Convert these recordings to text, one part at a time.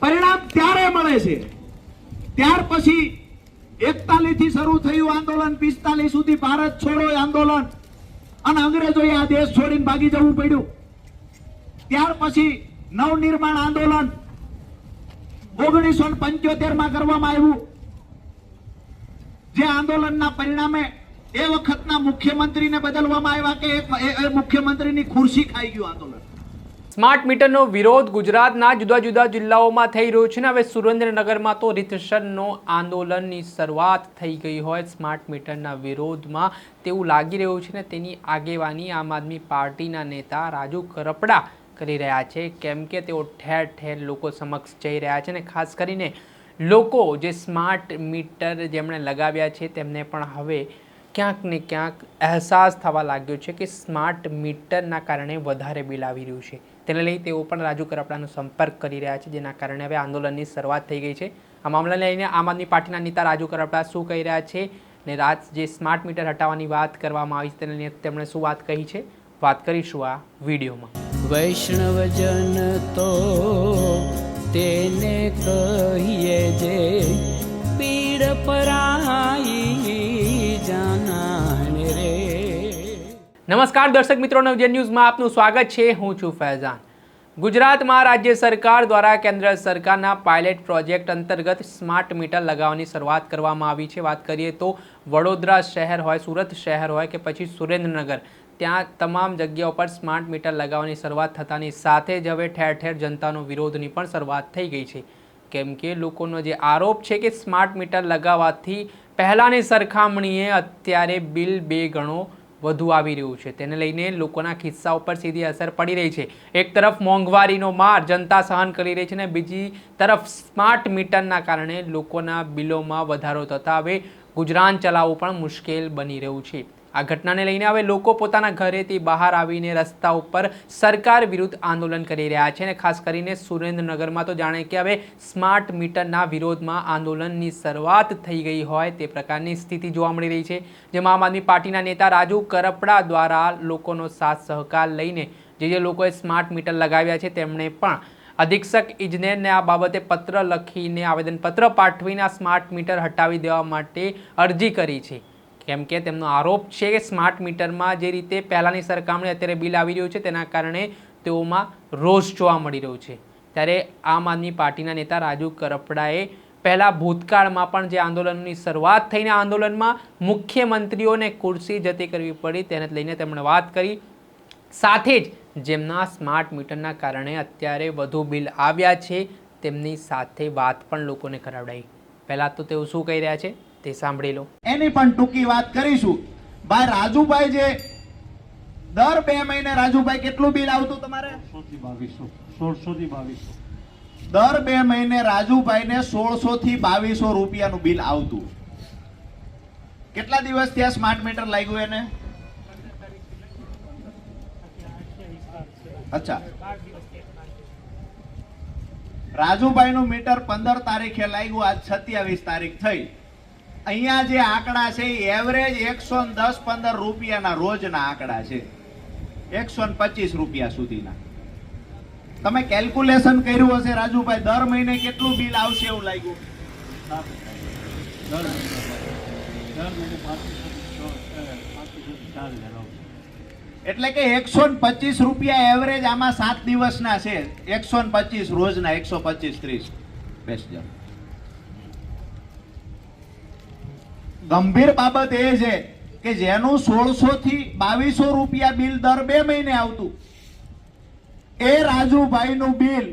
પરિણામ ત્યારે મળે છે. ત્યાર પછી એકતાલીસથી શરૂ થયું આંદોલન, પિસ્તાલીસ સુધી ભારત છોડો આંદોલન. અને અંગ્રેજોએ આ દેશ છોડીને ભાગી જવું પડ્યું. ત્યાર પછી નવનિર્માણ આંદોલન ઓગણીસો પંચોતેરમાં કરવામાં આવ્યું. જે આંદોલનના પરિણામે એ વખતના મુખ્યમંત્રીને બદલવામાં આવ્યા કે મુખ્યમંત્રીની ખુરશી ખાઈ ગયું આંદોલન. સ્માર્ટ મીટરનો વિરોધ ગુજરાતના જુદા જુદા જિલ્લાઓમાં થઈ રહ્યો છે ને હવે સુરેન્દ્રનગરમાં તો રીતસરનો આંદોલનની શરૂઆત થઈ ગઈ હોય સ્માર્ટ મીટરના વિરોધમાં તેવું લાગી રહ્યું છે ને તેની આગેવાની આમ આદમી પાર્ટીના નેતા રાજુ કરપડા કરી રહ્યા છે. કેમ કે તેઓ ઠેર ઠેર લોકો સમક્ષ જઈ રહ્યા છે ને ખાસ કરીને લોકો જે સ્માર્ટ મીટર જેમણે લગાવ્યા છે તેમને પણ હવે ક્યાંક ને ક્યાંક અહેસાસ થવા લાગ્યો છે કે સ્માર્ટ મીટરના કારણે વધારે બિલ આવી રહ્યું છે. તેને લઈ તેઓ પણ રાજુ કરપડાનો સંપર્ક કરી રહ્યા છે, જેના કારણે હવે આંદોલનની શરૂઆત થઈ ગઈ છે. આ મામલાને લઈને આમ આદમી પાર્ટીના નેતા રાજુ કરપડા શું કહી રહ્યા છે ને રાત જે સ્માર્ટ મીટર હટાવવાની વાત કરવામાં આવી છે તેને લઈને તેમણે શું વાત કહી છે? વાત કરીશું આ વિડીયોમાં. વૈષ્ણવજન તો તેને કહીએ જે પીડ પરાઈ નમસ્કાર દર્શક મિત્રો, નવજન ન્યૂઝમાં આપનું સ્વાગત છે. હું છું ફૈઝાન. ગુજરાતમાં રાજ્ય સરકાર દ્વારા કેન્દ્ર સરકારના પાયલટ પ્રોજેક્ટ અંતર્ગત સ્માર્ટ મીટર લગાવવાની શરૂઆત કરવામાં આવી છે. વાત કરીએ તો વડોદરા શહેર હોય, સુરત શહેર હોય કે પછી સુરેન્દ્રનગર, ત્યાં તમામ જગ્યાઓ પર સ્માર્ટ મીટર લગાવવાની શરૂઆત થતાની સાથે જ હવે ઠેર ઠેર જનતાનો વિરોધની પણ શરૂઆત થઈ ગઈ છે. કેમ કે લોકોનો જે આરોપ છે કે સ્માર્ટ મીટર લગાવવાથી પહેલાંની સરખામણીએ અત્યારે બિલ બે ગણો વધુ આવી રહ્યું છે. તેને લઈને લોકોના ખિસ્સા ઉપર સીધી અસર પડી રહી છે. એક તરફ મોંઘવારીનો માર જનતા સહન કરી રહી છે ને બીજી તરફ સ્માર્ટ મીટરના કારણે લોકોના બિલોમાં વધારો થતા હવે ગુજરાન ચલાવવું પણ મુશ્કેલ બની રહ્યું છે. આ ઘટનાને લઈને હવે લોકો પોતાના ઘરેથી બહાર આવીને રસ્તા ઉપર સરકાર વિરુદ્ધ આંદોલન કરી રહ્યા છે અને ખાસ કરીને સુરેન્દ્રનગરમાં તો જાણે કે હવે સ્માર્ટ મીટરના વિરોધમાં આંદોલનની શરૂઆત થઈ ગઈ હોય તે પ્રકારની સ્થિતિ જોવા મળી રહી છે, જેમાં આમ આદમી પાર્ટીના નેતા રાજુ કરપડા દ્વારા લોકોનો સાથ સહકાર લઈને જે જે લોકોએ સ્માર્ટ મીટર લગાવ્યા છે તેમણે પણ અધિક્ષક ઇજનેરને આ બાબતે પત્ર લખીને આવેદનપત્ર પાઠવીને આ સ્માર્ટ મીટર હટાવી દેવા માટે અરજી કરી છે. કેમ કે તેમનો આરોપ છે કે સ્માર્ટ મીટરમાં જે રીતે પહેલાંની સરખામણી અત્યારે બિલ આવી રહ્યું છે, તેના કારણે તેઓમાં રોષ જોવા મળી રહ્યો છે. ત્યારે આમ આદમી પાર્ટીના નેતા રાજુ કરપડાએ પહેલાં ભૂતકાળમાં પણ જે આંદોલનની શરૂઆત થઈને આંદોલનમાં મુખ્યમંત્રીઓને ખુરશી જતી કરવી પડી, તેને લઈને તેમણે વાત કરી. સાથે જ જેમના સ્માર્ટ મીટરના કારણે અત્યારે વધુ બિલ આવ્યા છે, તેમની સાથે વાત પણ લોકોને કરાવડાઈ. પહેલાં તો તેઓ શું કહી રહ્યા છે? તે સાંભળી લો. એની પણ ટૂંકી વાત કરીશું. ભાઈ રાજુભાઈ જે દર બે મહિને રાજુભાઈ કેટલું બિલ આવતું તમારે? સોળસો થી બાવીસો. દર બે મહિને રાજુભાઈને સોળસો થી બાવીસો રૂપિયાનું બિલ આવતું. કેટલા દિવસ ત્યાં સ્માર્ટ મીટર લાગ્યું એને? અચ્છા. રાજુભાઈ નું મીટર પંદર તારીખે લાગ્યું આજ સત્યાવીસ તારીખ થઈ. અહીંયા જે આંકડા છે એ એવરેજ એકસો દસ પંદર રૂપિયાના રોજના આંકડા છે. એકસો પચીસ રૂપિયા સુધીના. તમે કેલ્ક્યુલેશન કર્યું હશે રાજુભાઈ, દર મહિને કેટલું બિલ આવશે એવું લાગ્યું? એટલે કે એકસો પચીસ રૂપિયા એવરેજ આમાં સાત દિવસના છે. એકસો પચીસ રોજના, એકસો પચીસ ત્રીસ. બેસજો ગંભીર બાબત એ છે કે જેનું સોળસો થી બાવીસો રૂપિયા બિલ દર બે મહિને આવતું. એ રાજુભાઈ નું બિલ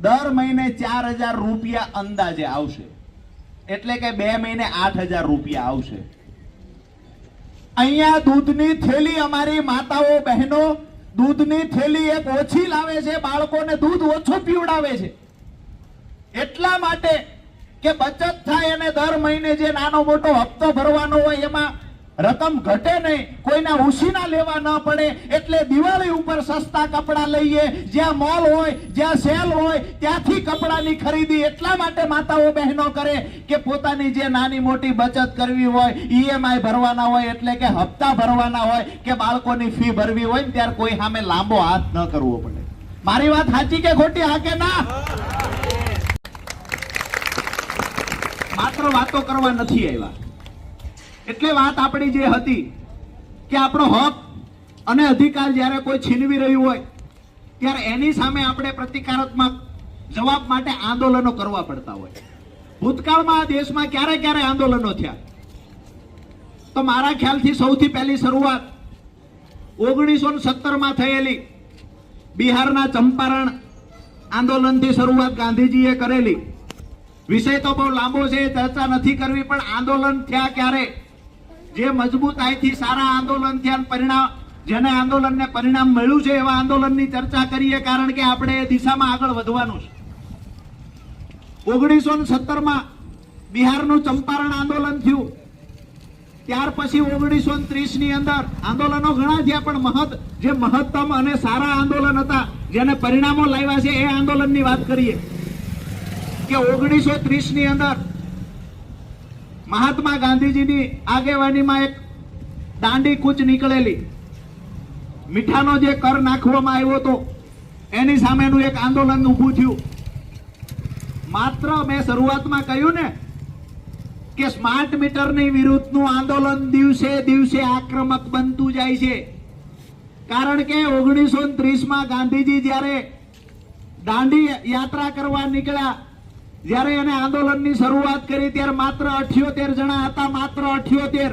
દર મહિને ચાર હજાર રૂપિયા અંદાજે આવશે. એટલે કે બે મહિને આઠ હજાર રૂપિયા આવશે. અહીંયા દૂધની થેલી અમારી માતાઓ બહેનો દૂધની થેલી એક ઓછી લાવે છે, બાળકોને દૂધ ઓછું પીવડાવે છે. એટલા માટે કે બચત થાય અને દર મહિને જે નાનો મોટો હપ્તો ભરવાનો હોય એમાં રકમ ઘટે નહીં, કોઈના ઉછીના લેવા ન પડે, એટલે દિવાળી ઉપર સસ્તા કપડા લઈએ, જ્યાં મોલ હોય, જ્યાં સેલ હોય, ત્યાંથી કપડાની ખરીદી એટલા માટે માતાઓ બહેનો કરે કે પોતાની જે નાની મોટી બચત કરવી હોય ઈએમઆઈ ભરવાના હોય, એટલે કે હપ્તા ભરવાના હોય, કે બાળકોની ફી ભરવી હોય ત્યારે કોઈ સામે લાંબો હાથ ન કરવો પડે. મારી વાત સાચી કે ખોટી? હા કે ના? માત્ર વાતો કરવા નથી આવ્યા. એટલે વાત આપણી જે હતી કે આપણો હક અને અધિકાર જ્યારે કોઈ છીનવી રહ્યું હોય, ત્યારે એની સામે આપણે પ્રતિકારાત્મક જવાબ માટે આંદોલનો કરવા પડતા હોય. ભૂતકાળમાં આ દેશમાં ક્યારે ક્યારે આંદોલનો થયા? તો મારા ખ્યાલથી સૌથી પહેલી શરૂઆત ઓગણીસો સત્તરમાં થયેલી બિહારના ચંપારણ આંદોલનથી શરૂઆત ગાંધીજીએ કરેલી. વિષય તો બહુ લાંબો છે, ચર્ચા નથી કરવી, પણ આંદોલન થયા ક્યારે? જે મજબૂતાઈથી સારા આંદોલન થયા પરિણામ, જેને આંદોલનને પરિણામ મળ્યું છે, એવા આંદોલનની ચર્ચા કરીએ, કારણ કે આપણે એ દિશામાં આગળ વધવાનું છે. ઓગણીસો સત્તરમાં બિહારનું ચંપારણ આંદોલન થયું. ત્યાર પછી ઓગણીસો ત્રીસની અંદર આંદોલનો ઘણા થયા, પણ મહત જે મહત્તમ અને સારા આંદોલન હતા, જેને પરિણામો લાવ્યા છે, એ આંદોલનની વાત કરીએ. કે ઓગણીસો ત્રીસની અંદર મહાત્મા ગાંધીજીની આગેવાનીમાં એક દાંડી કૂચ નીકળેલી. મીઠાનો જે કર નાખવામાં આવ્યો હતો, એની સામેનું એક આંદોલન ઊભું થયું. માત્ર મેં શરૂઆતમાં કહ્યું ને કે સ્માર્ટ મીટરની વિરુદ્ધનું આંદોલન દિવસે દિવસે આક્રમક બનતું જાય છે. કારણ કે ઓગણીસો ત્રીસમાં ગાંધીજી જ્યારે દાંડી યાત્રા કરવા નીકળ્યા જ્યારે એને આંદોલનની શરૂઆત કરી, ત્યારે માત્ર અઠ્યોતેર જણા હતા, માત્ર અઠ્યોતેર.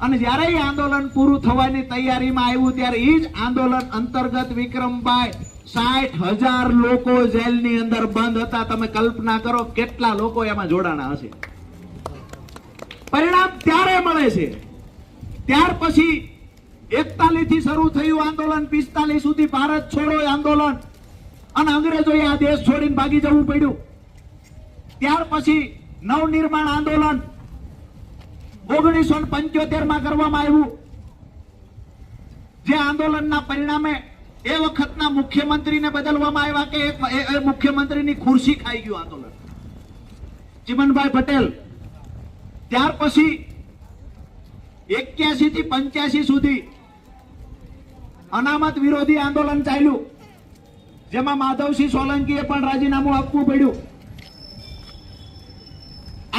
અને જ્યારે એ આંદોલન પૂરું થવાની તૈયારીમાં આવ્યું, ત્યારે એ જ આંદોલન અંતર્ગત વિક્રમભાઈ સાઠ હજાર લોકો જેલની અંદર બંધ હતા. તમે કલ્પના કરો કેટલા લોકો એમાં જોડાણા હશે. પરિણામ ત્યારે મળે છે. ત્યાર પછી એકતાલીસથી શરૂ થયું આંદોલન, પિસ્તાલીસ સુધી ભારત છોડો આંદોલન. અને અંગ્રેજોએ આ દેશ છોડીને ભાગી જવું પડ્યું. ત્યાર પછી નવનિર્માણ આંદોલન ઓગણીસો પંચોતેરમાં કરવામાં આવ્યું. જે આંદોલનના પરિણામે એ વખતના મુખ્યમંત્રીને બદલવામાં આવ્યા કે એ- મુખ્યમંત્રીની ખુરશી ખાઈ ગયું આંદોલન. ચિમનભાઈ પટેલ. ત્યાર પછી એક્યાસી થી પંચ્યાસી સુધી અનામત વિરોધી આંદોલન ચાલ્યું. જેમાં માધવસિંહ સોલંકીએ પણ રાજીનામું આપવું પડ્યું.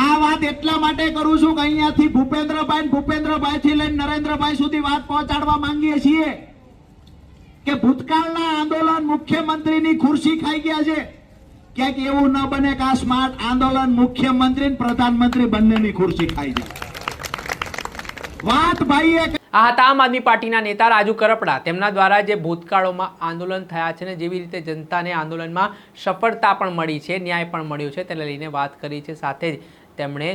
આ વાત એટલા માટે કરું છું કે અહીંયાથી ભૂપેન્દ્રભાઈ ભૂપેન્દ્રભાઈ થી લઈને નરેન્દ્રભાઈ સુધી વાત પહોંચાડવા માંગીએ છીએ કે ભૂતકાળના આંદોલન મુખ્યમંત્રીની ખુરશી ખાઈ ગયા છે. ક્યાંક એવું ન બને કે આ સ્માર્ટ આંદોલન મુખ્યમંત્રી પ્રધાનમંત્રી બંનેની ખુરશી ખાઈ જાય. વાત ભાઈએ આ હતા આમ આદમી પાર્ટીના નેતા રાજુ કરપડા. તેમના દ્વારા જે ભૂતકાળોમાં આંદોલન થયા છે ને જેવી રીતે જનતાને આંદોલનમાં સફળતા પણ મળી છે, ન્યાય પણ મળ્યો છે, તેને લઈને વાત કરી છે. સાથે જ તેમણે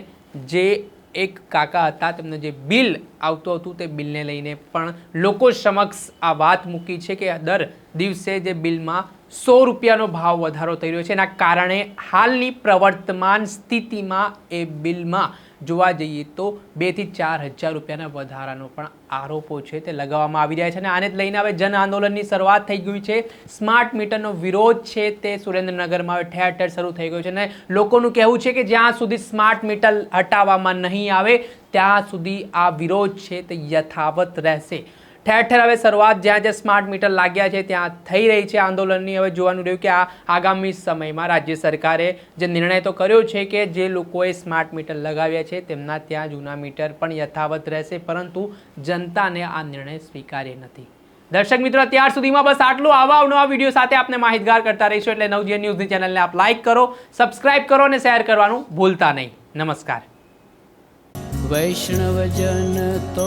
જે એક કાકા હતા, તેમનું જે બિલ આવતું હતું તે બિલને લઈને પણ લોકો સમક્ષ આ વાત મૂકી છે કે દર દિવસે જે બિલમાં સો રૂપિયાનો ભાવ વધારો થઈ રહ્યો છે. એના કારણે હાલની પ્રવર્તમાન સ્થિતિમાં એ બિલમાં જોવા જઈએ તો બેથી ચાર હજાર રૂપિયાના વધારાનો પણ આરોપો છે તે લગાવવામાં આવી રહ્યા છે અને આને લઈને હવે જન આંદોલનની શરૂઆત થઈ ગઈ છે. સ્માર્ટ મીટરનો વિરોધ છે તે સુરેન્દ્રનગરમાં હવે ઠેર ઠેર શરૂ થઈ ગયો છે અને લોકોનું કહેવું છે કે જ્યાં સુધી સ્માર્ટ મીટર હટાવવામાં નહીં આવે, ત્યાં સુધી આ વિરોધ છે તે યથાવત રહેશે. ઠેર ઠેર હવે શરૂઆત જ્યાં જ્યાં સ્માર્ટ મીટર લાગ્યા છે, ત્યાં થઈ રહી છે આંદોલનની. હવે જોવાનું રહ્યું કે આ આગામી સમયમાં રાજ્ય સરકારે જે નિર્ણય તો કર્યો છે કે જે લોકોએ સ્માર્ટ મીટર લગાવ્યા છે, તેમના ત્યાં જૂના મીટર પણ યથાવત રહેશે, પરંતુ જનતાને આ નિર્ણય સ્વીકાર્ય નથી. દર્શક મિત્રો, અત્યાર સુધીમાં બસ આટલું. આવા અવનવા વીડિયો સાથે આપને માહિતગાર કરતા રહીશું એટલે નવજીવન ન્યૂઝની ચેનલને આપ લાઇક કરો સબસ્ક્રાઇબ કરો અને શેર કરવાનું ભૂલતા નહીં. નમસ્કાર. વૈષ્ણવજન તો